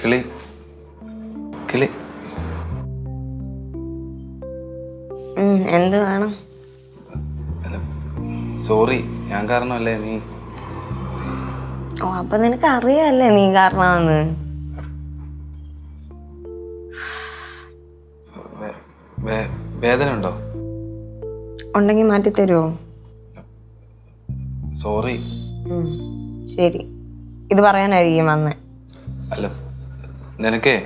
കിളി. കിളി. എന്ത് വേണം? സോറി ഞാൻ കാരണമല്ലേ നീ? ഓ അപ്പൊ നിനക്ക് അറിയാല്ലേ നീ കാരണമാന്ന്? വേദന ഉണ്ടോ ഉണ്ടെങ്കിൽ മാറ്റി തരുമോ സോറി. ശരി. ഇത് പറയാനായിരിക്കും വന്നേ. അല്ല നിനക്കേ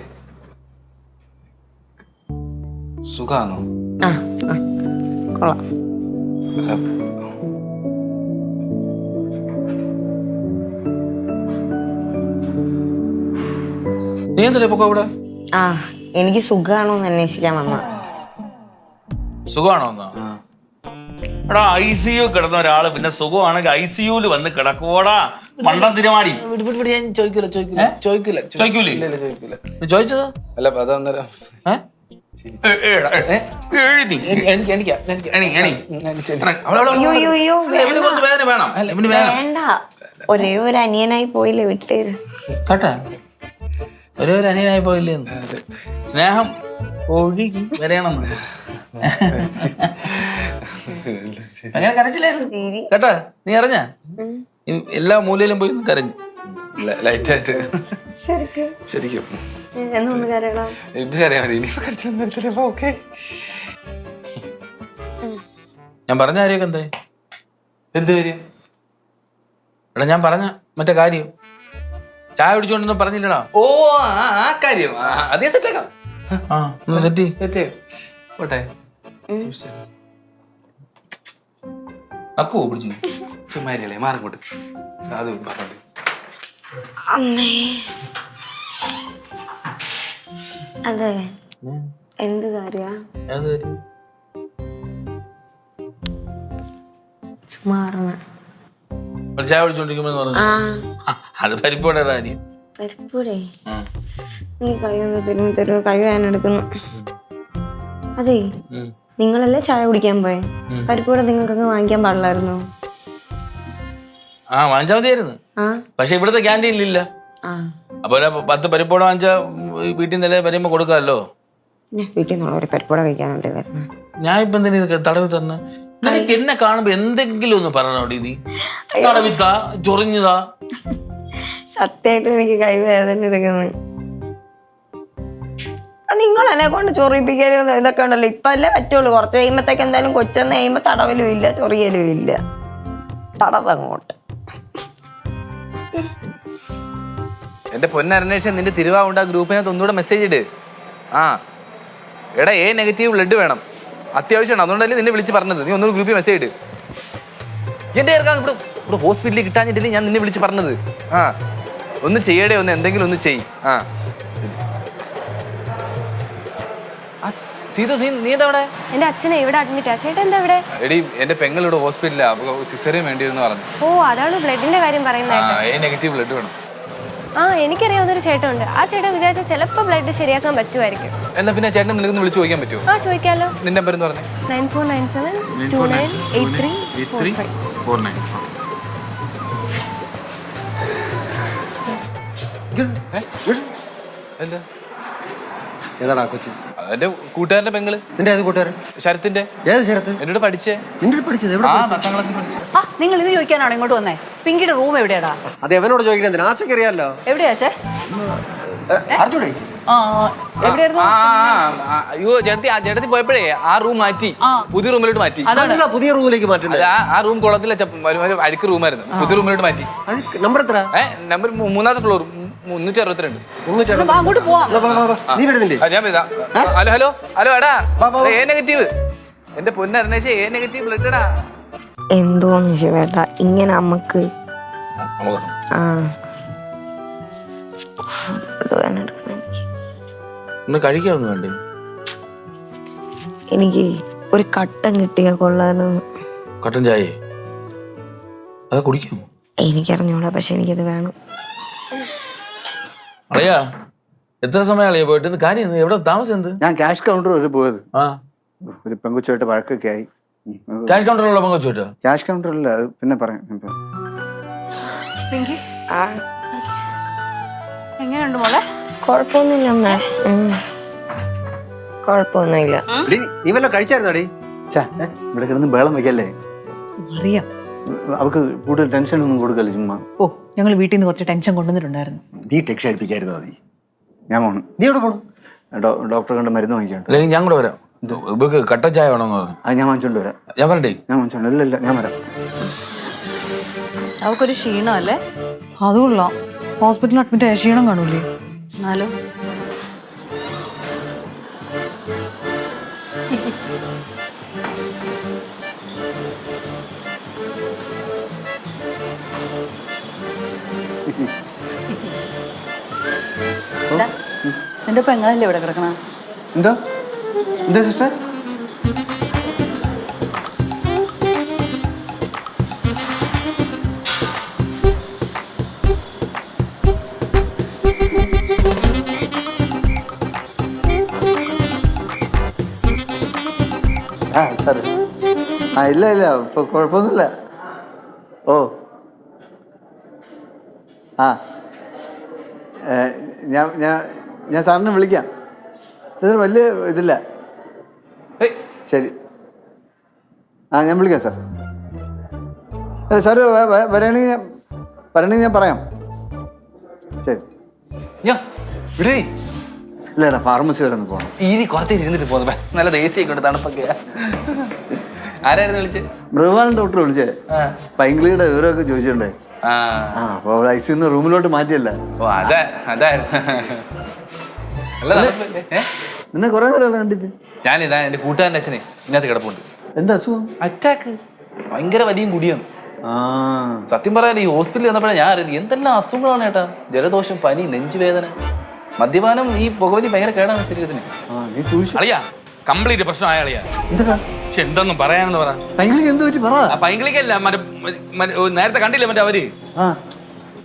സുഖാണോ? ആ ആ കൊള്ളാം. അല്ല. നീ എന്തല്ലേ പൊക്കോ ഇവിടെ ആ എനിക്ക് സുഖാണോ എന്ന് അന്വേഷിക്കാൻ വന്ന സുഖമാണോ എന്നാ? എടാ ഐ സി യു കിടന്ന ഒരാൾ പിന്നെ സുഖമാണെങ്കിൽ ഐ സി യുൽ വന്ന് കിടക്കുവോടാ. മണ്ടം തിരുമാടി. ഞാൻ ചോദിക്കൂല ചോദിക്കൂല. ചോദിക്കൂല ചോ- ചോദിക്കൂലേ? ഇല്ല, ഇല്ല, ചോദിക്കൂല. നീ ചോദിച്ചതാ? അല്ല അതന്നേരം ഒരേ ഒരു അനിയനായി പോയില്ലേ വീട്ടിലേര് കേട്ടാ? ഒരേ ഒരു അനിയനായി പോയില്ലേ സ്നേഹം ഒഴുകി വരയണം അങ്ങനെ കരച്ചില്ലായിരുന്നു കേട്ടോ? നീ അറിഞ്ഞ? എല്ലാ മൂലയിലും പോയി ഒന്ന് കരഞ്ഞു. ലൈറ്റായിട്ട്. ശരിക്കും. ശരിക്കും. ഞാൻ പറഞ്ഞ കാര്യമൊക്കെ എന്തായി? എന്ത് കാര്യം? എടാ ഞാൻ പറഞ്ഞ മറ്റേ കാര്യം. ചായ കുടിച്ചോണ്ടൊന്നും പറഞ്ഞില്ലടാ. ഓ ആ കാര്യം. അതേ സെറ്റാക്കാം ആ സെറ്റ് സെറ്റ് പോട്ടെ. അക്കുവോ പിടിച്ചു. ചുമ്മാരിയല്ലേ മാറങ്ങോട്ട് അത് പറഞ്ഞു അമ്മേ. അതെ. എന്ത് കാര്യ? ചായ അത് പരിപ്പോടെ കാര്യം. നീ കൈ ഒന്ന് തരുമോ തരുമോ കൈ വേദന എടുക്കുന്നു. അതെ. നിങ്ങളല്ലേ ചായ കുടിക്കാൻ പോയെ? പരിപ്പൂടെ നിങ്ങൾക്കൊക്കെ വാങ്ങിക്കാൻ പാടില്ലായിരുന്നു? ആ വാങ്ങിച്ചാൽ മതിയായിരുന്നു പക്ഷെ ഇവിടുത്തെ ക്യാന്റീനിലില്ല അപ്പൊ ഒരു പത്ത് പരിപ്പോടെ വാങ്ങിച്ചാൽ വീട്ടിൽ നിന്നല്ലേ വരുമ്പോ കൊടുക്കാമല്ലോ? വീട്ടിൽ നിന്നുള്ള ഒരു പരിപ്പൂടെ കഴിക്കാനുണ്ട് ഞാൻ ഇപ്പൊ എന്തിനാ തടവി തന്നെ നിനക്ക് എന്നെ കാണുമ്പോ എന്തെങ്കിലും ഒന്ന് പറയണോടി നീ? തടവിത്താ ചൊറിഞ്ഞതാ? സത്യമായിട്ട് എനിക്ക് കൈ വേദന എടുക്കുന്നു. നിങ്ങൾ എന്നെ കൊണ്ട് ചൊറിയിപ്പിക്കലും ഇതൊക്കെ ഉണ്ടല്ലോ. ഇപ്പൊ അല്ലേ പറ്റുള്ളൂ. കുറച്ച് കഴിയുമ്പത്തേക്ക് എന്തായാലും കൊച്ചെന്ന് കഴിയുമ്പോ തടവലും ഇല്ല ചൊറിയലും ഇല്ല. തടവ് അങ്ങോട്ട് എന്റെ പൊന്നരനേഷൻ നിന്റെ തിരുവാവുണ്ട് ആ ഗ്രൂപ്പിനകത്ത് ഒന്നുകൂടെ മെസ്സേജ് ഇട്. ആ. എടാ എ നെഗറ്റീവ് ബ്ലഡ് വേണം. അത്യാവശ്യമാണ് അതുകൊണ്ടല്ലേ നിന്നെ വിളിച്ച് പറഞ്ഞത്. നീ ഒന്നുകൂടി ഗ്രൂപ്പിൽ മെസ്സേജ് ഇട്. എന്റെ ചേർക്കാൻ ഇവിടെ ഇവിടെ ഹോസ്പിറ്റലിൽ കിട്ടാഞ്ഞിട്ടില്ല ഞാൻ നിന്നെ വിളിച്ച് പറഞ്ഞത്. ആ. ഒന്ന് ചെയ്യടേ ഒന്ന് എന്തെങ്കിലും ഒന്ന് ചെയ്. ആ. സീത സീ നീ എന്താ എന്റെ അച്ഛനെ ഇവിടെ അഡ്മിറ്റാ ചേട്ടൻ എന്താ ഇവിടെ? എടി എന്റെ പെങ്ങൾ ഇവിടെ ഹോസ്പിറ്റലിലാ അപ്പൊ സിസറിയും വേണ്ടിയിരുന്നു പറഞ്ഞു. ഓ അതാണ് ബ്ലഡിന്റെ കാര്യം പറയുന്നത് നെഗറ്റീവ് ബ്ലഡ് വേണം. ആ എനിക്കറിയാവുന്ന ഒരു ചേട്ടൻ ഉണ്ട് ആ ചേട്ടൻ വിചാരിച്ചാൽ ചിലപ്പോ ബ്ലഡ് ശരിയാക്കാൻ പറ്റുമായിരിക്കും. എന്നാ പിന്നെ ചേട്ടൻ നിനക്കൊന്ന് വിളിച്ചു ചോദിക്കാൻ പറ്റുമോ ആ ചോദിക്കാലോ. നിന്റെ നമ്പർ എന്ന് പറഞ്ഞേ. Nine four nine seven two nine eight three four five four nine എന്താ? ഏതാടാ കൊച്ചി? എന്റെ കൂട്ടുകാരന്റെ പെങ്ങൾ. നിന്റെ ഏത് കൂട്ടുകാരൻ? ശരത്തിന്റെ. ഏത് ശരത്ത്? എന്നോട് പഠിച്ചേ. നിന്റെ അടുത്ത് പഠിച്ചത് എവിടെ ആ പഠിച്ചത്? പത്താം ക്ലാസ്സിൽ പഠിച്ചു. ആ നിങ്ങൾ ഇത് ചോദിക്കാനാണോ ഇങ്ങോട്ട് വന്നേ? പിങ്കിയുടെ റൂം എവിടെയാടാ? അത് എവനോട് ചോദിക്കണേ എന്തിനാ? ആശയ്ക്ക് അറിയാലോ. എവിടെയാ ചേ അറിഞ്ഞൂടെ അയ്യോ ചേട്ടത്തി ആ ചേട്ടത്തി പോയപ്പോഴേ ആ റൂം മാറ്റി. പുതിയ റൂമിലോട്ട് മാറ്റി. അതല്ല പുതിയ റൂമിലേക്ക് മാറ്റുന്നത്. ആ- റൂം കുളത്തിലെ അഴുക്ക് റൂമായിരുന്നു. പുതിയ റൂമിലോട്ട് മാറ്റി. നമ്പർ എത്ര ഏ നമ്പർ മൂന്നാമത്തെ ഫ്ലോർ മുന്നൂറ്റി അറുപത്തിരണ്ട്. അങ്ങോട്ട് പോവാം. വാ, വാ, വാ. നീ വരുന്നില്ലേ? ഞാൻ. Hello hello. ഹലോ എടാ. A negative. എന്റെ പൊന്നരണേശ എ നെഗറ്റീവ് ബ്ലഡ്. എടാ എന്തോന്ന് ശിവേട്ട ഇങ്ങനെ നമുക്ക് ആ. എനിക്ക്. ഒന്ന് കഴിക്കാവുന്ന വേണ്ടേ എനിക്ക് ഒരു കട്ടൻ കിട്ടിയ കൊള്ളാനെന്ന് കട്ടൻ ചായ? അത് കുടിക്കാമോ? എനിക്കറിഞ്ഞൂടാ പക്ഷെ എനിക്കത് വേണം. അളിയാ എത്ര സമയം അളിയാ പോയിട്ട്? കാര്യം എവിടെ താമസം എന്ത്? ഞാൻ ക്യാഷ് കൗണ്ടർ വരെ പോയത്. ആ. ഒരു പെൺകുച്ചായിട്ട് വഴക്കൊക്കെ ആയി. ക്യാഷ് കൗണ്ടറിലുള്ള പങ്ക് വെച്ചോട്ടോ ക്യാഷ് കൗണ്ടറില്ല അത് പിന്നെ പറയാം എങ്ങനെയുണ്ട് മോളെ? കുഴപ്പമൊന്നുമില്ല അമ്മേ. കുഴപ്പമൊന്നുമില്ല. നീ വല്ല കഴിച്ചായിരുന്നോടി ചാ ഇവിടെ കിടന്ന് ബേളം വെക്കല്ലേ? അറിയാം. അവക്ക് കൂടുതൽ ടെൻഷൻ ഒന്നും കൊടുക്കല്ലേ ചുമ്മാ? ഓ ഞങ്ങൾ വീട്ടിൽ നിന്ന് കുറച്ച് ടെൻഷൻ കൊണ്ടുവന്നിട്ടുണ്ടായിരുന്നു. നീ ടെക്സ്റ്റ് അടിപ്പിക്കായിരുന്നു മതി ഞാൻ പോണു. നീ എവിടെ പോണു? ഡോക്ടറെ കണ്ട് മരുന്ന് വാങ്ങിക്കാണ്ട് അല്ലെങ്കിൽ ഞാൻ കൂടെ വരാം. ഇവക്ക് കട്ട ചായ വേണമെന്ന് പറഞ്ഞു. അത് ഞാൻ വാങ്ങിച്ചോണ്ട് വരാം. ഞാൻ പറഞ്ഞേ ഞാൻ വാങ്ങിച്ചോണ്ട് ഇല്ല ഇല്ല ഞാൻ വരാം. അല്ലേ? ക്ഷീണമല്ലേ അതുകൊള്ളാം ഹോസ്പിറ്റലിൽ അഡ്മിറ്റ് ആയ ക്ഷീണം കാണൂലേ? എന്നാലോ. നിന്റെ പെങ്ങളല്ലേ ഇവിടെ കിടക്കണ? എന്താ? എന്താ സിസ്റ്റർ? ആ സാർ ആ ഇല്ല ഇല്ല കുഴപ്പമൊന്നുമില്ല. ഓ. ആ. ഞാൻ ഞാൻ ഞാൻ സാറിനെ വിളിക്കാം. ഇത് വലിയ ഇതില്ല. ശരി. ആ ഞാൻ വിളിക്കാം സാർ അല്ല സാറ് വ- വ- വരാണെങ്കിൽ ഞാൻ വരണമെങ്കിൽ ഞാൻ പറയാം. ശരി. ഞാ വിടേ. ഇല്ല ഏട്ടാ ഫാർമസി വരെ ഒന്ന് പോകണം ഇനി കുറച്ച് ഇരുന്നിട്ട് പോകുന്നേ നല്ല ദേശീയൊക്കെ ഉണ്ട് തണുപ്പൊക്കെ. ആരായിരുന്നു വിളിച്ചത് മൃഗപാലൻ ഡോക്ടർ വിളിച്ചേ. പൈങ്കിളിയുടെ വിവരമൊക്കെ ചോദിച്ചിട്ടുണ്ടേ. അപ്പോൾ ഐ സിന്ന് റൂമിലോട്ട് മാറ്റിയല്ല. ഓ അതെ അതായിരുന്നു? നിന്നെ കുറെ നേരം കണ്ടിട്ട്. ഇതാ എന്റെ കൂട്ടുകാരന്റെ അച്ഛനെ ഇതിനകത്ത് കിടപ്പുണ്ട്. എന്താ അസുഖം? അറ്റാക്ക് ഭയങ്കര വലിയ കുടിയാണ് ആ. സത്യം പറയാൻ ഈ ഹോസ്പിറ്റലിൽ വന്നപ്പോഴാണ് ഞാൻ അറിയുന്നത് എന്തെല്ലാം അസുഖങ്ങളാണ് ഏട്ടാ. ജലദോഷം പനി നെഞ്ചുവേദന. മദ്യപാനം ഈ പുകവലി ഭയങ്കര കേടാണ് ശരീരത്തിന്. ആ നീ സൂക്ഷിച്ചു. അളിയാ കംപ്ലീറ്റ് പ്രശ്നമായ അളിയാ. എന്താ പക്ഷെ എന്തൊന്നും പറയാനെന്ന് പറ. പൈങ്കിളിക്ക് എന്ത് പറ്റി പറ. ആ പൈങ്കിളിക്കല്ല മറ്റേ മറ്റേ- ഓ, നേരത്തെ കണ്ടില്ലേ മറ്റേ അവർ? ആ.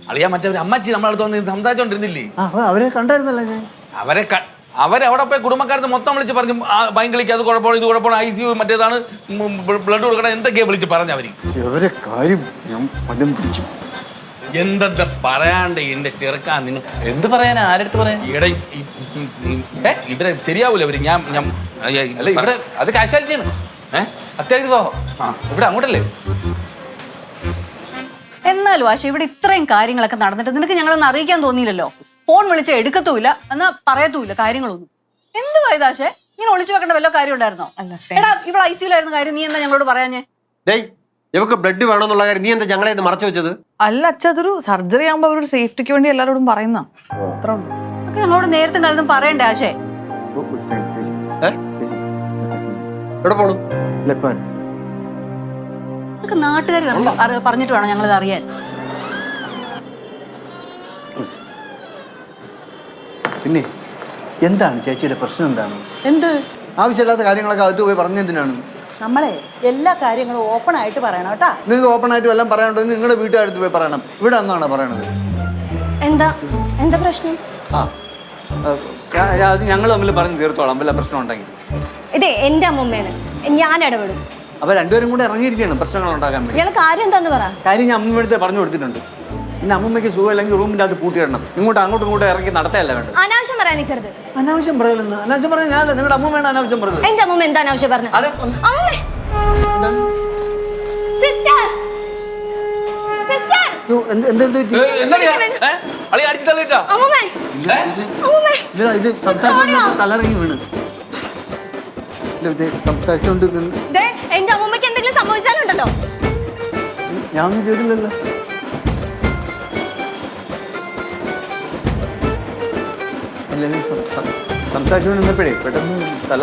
അളിയാ മറ്റേ ഒരു അമ്മച്ചി നമ്മളടുത്ത് വന്ന് സംസാരിച്ചോണ്ടിരുന്നില്ലേ? ആ അവരെ കണ്ടായിരുന്നല്ലോ ഞാൻ. അവരെ ക- അവരവിടെ പോയി കുടുംബക്കാരത്ത് മൊത്തം വിളിച്ച് പറഞ്ഞു ആ പൈങ്കിളിക്ക് അത് കുഴപ്പമാണ് ഇത് കുഴപ്പമാണ് ഐ സി യു മറ്റേതാണ് ബ്ലഡ് കൊടുക്കണം എന്തൊക്കെയാ വിളിച്ച് പറഞ്ഞു അവർ. പക്ഷെ കാര്യം ഞാൻ പിടിച്ചു. എന്തെന്താ പറയാണ്ട് എന്റെ ചെറുക്കാൻ നിങ്ങൾ എന്ത് പറയാനാ? ആരെടുത്ത് പറയാൻ? ഇവിടെ ഇവരെ ശരിയാവൂല അവർ? ഞാൻ ഞാൻ അല്ല ഇവിടെ അത് കാഷ്വാലിറ്റിയാണ്. ആണ് അത്യാവശ്യം പോവാം ഇവിടെ അങ്ങോട്ടല്ലേ? എന്നാലും ആശ ഇവിടെ ഇത്രയും കാര്യങ്ങളൊക്കെ നടന്നിട്ട് നിനക്ക് ഞങ്ങളൊന്ന് അറിയിക്കാൻ തോന്നിയില്ലല്ലോ? ഫോൺ വിളിച്ച് എടുക്കത്തുമില്ല എന്നാ പറയത്തുമില്ല കാര്യങ്ങളൊന്നും. എന്ത് ആശേ ഇങ്ങനെ ഒളിച്ചു വെക്കേണ്ട വല്ല കാര്യം ഉണ്ടായിരുന്നോ? എടാ ഇവിടെ ഐ സിയിലായിരുന്ന കാര്യം നീ എന്താ ഞങ്ങളോട് പറയാഞ്ഞേ? ഡേയ് ഇവക്ക് ബ്ലഡ് വേണമെന്നുള്ള കാര്യം നീ എന്താ ഞങ്ങളെ ഇത് മറച്ചു വെച്ചത്? അല്ല അച്ഛ അതൊരു സർജറി ആകുമ്പോ അവരുടെ സേഫ്റ്റിക്ക് വേണ്ടി എല്ലാവരോടും പറയുന്ന അത്ര ഉള്ളൂ. ഇതൊക്കെ ഞങ്ങളോട് നേരത്തെ കാലത്തും പറയണ്ടേ ആശേ. എവിടെ പോണു? ഇതൊക്കെ നാട്ടുകാർ പറഞ്ഞിട്ട് വേണം ഞങ്ങളിത് അറിയാൻ. പിന്നെ എന്താണ് ചേച്ചിയുടെ പ്രശ്നം എന്താണ്? എന്ത്? ആവശ്യമില്ലാത്ത കാര്യങ്ങളൊക്കെ അകത്ത് പോയി പറഞ്ഞെന്തിനാണ് നമ്മളെ എല്ലാ കാര്യങ്ങളും ഓപ്പൺ ആയിട്ട് പറയണം കേട്ടാ. നിങ്ങൾക്ക് ഓപ്പൺ ആയിട്ട് എല്ലാം പറയാനുണ്ടോ? പറയാനുണ്ടെങ്കിൽ നിങ്ങളുടെ വീട്ടുകാരടുത്ത് പോയി പറയണം. ഇവിടെ എന്നാണ് പറയണത്? എന്താ? എന്താ പ്രശ്നം? ആ. ഞങ്ങൾ തമ്മിൽ പറഞ്ഞ് തീർത്തോളാം. വല്ല പ്രശ്നം ഉണ്ടെങ്കിൽ. ഇതേ എന്റെ അമ്മമ്മേന്. ഞാൻ ഇടപെടും. അപ്പൊ രണ്ടുപേരും കൂടെ ഇറങ്ങിയിരിക്കുകയാണ് പ്രശ്നങ്ങൾ ഉണ്ടാക്കാൻ വേണ്ടി. ഇയാൾ കാര്യം എന്താന്ന് പറ. കാര്യം ഞാൻ അമ്മമ്മടുത്ത് പറഞ്ഞു കൊടുത്തിട്ടുണ്ട്. പിന്നെ അമ്മമ്മയ്ക്ക് സുഖമില്ലെങ്കിൽ റൂമിന്റെ അകത്ത് കൂട്ടിയിടണം ഇങ്ങോട്ട് അങ്ങോട്ടും ഇങ്ങോട്ടും ഇറങ്ങി നടത്തയല്ല വേണ്ടത്? അനാവശ്യം പറയാൻ നിൽക്കരുത്. അനാവശ്യം പറയലെന്ന് അനാവശ്യം പറയാൻ ഞാനല്ല നിങ്ങളുടെ അമ്മമ്മയാണ് അനാവശ്യം പറഞ്ഞത്. എന്റെ അമ്മമ്മ എന്താ അനാവശ്യം പറഞ്ഞു അതെ സിസ്റ്റർ. സിസ്റ്റർ. ഇത് ഇല്ല, ഇത് സംസാരിച്ചുകൊണ്ട് തലറങ്ങി വീണ്. സംസാരിച്ചുകൊണ്ട് ദേ എന്റെ അമ്മമ്മയ്ക്ക് എന്തെങ്കിലും സംഭവിച്ചാലുണ്ടല്ലോ. ഞാൻ ചെയ്തില്ലല്ലോ. അല്ലെങ്കിൽ സംസാരിച്ചുകൊണ്ട് നിന്നപ്പോഴേ പെട്ടെന്ന് തല